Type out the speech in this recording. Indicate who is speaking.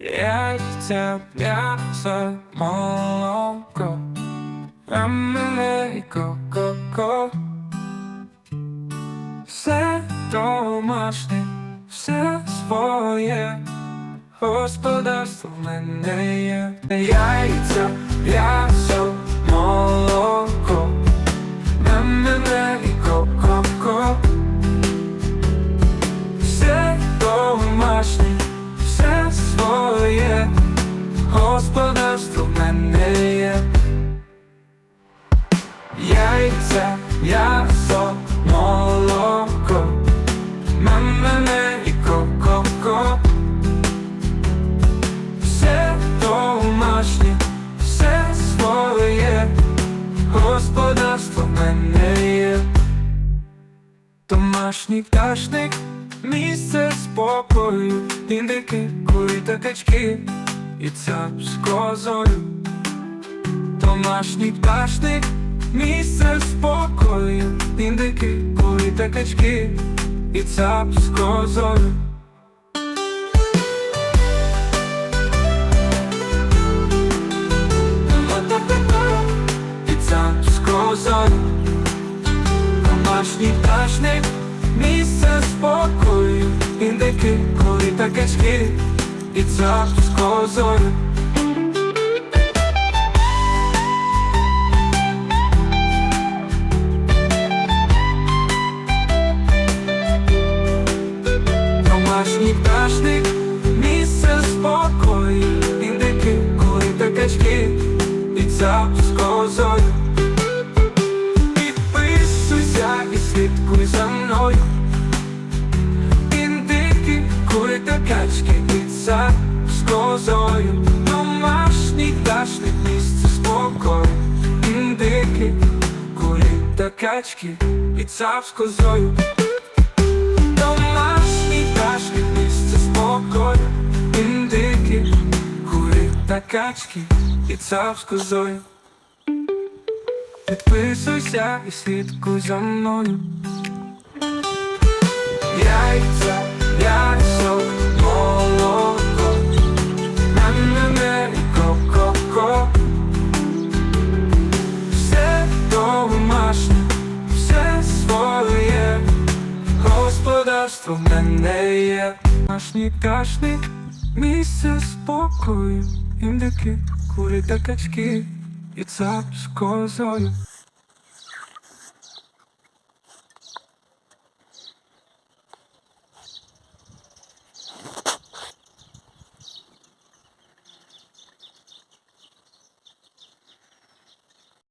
Speaker 1: Яйця, м'ясо, молоко, Америко, коко Все домашнє, все своє Господарство в мене є Яйця, м'ясо, Яйця, м'ясо, молоко, мамине і коко. Все домашнє, все своє, господарство мене є. Домашній пташник, місце спокою, індики, курі та качки, і цап з козою. Домашній пташник, місце спокою, індики, курі та качки, і цап з козою. І цап з козою. Домашній пташник, місце спокою, індики, курі та качки, і цап з козою. Цап з козою Домашній пташник місце спокою. Індики, кури та качки і цап з козою Домашній пташник місце спокою. Індики, кури та качки і цап з козою Підписуйся і слідкуй за мною. Яйця, господарство в мене є. наш нікашний місце спокою, індики, курі та качки, і цап з козою.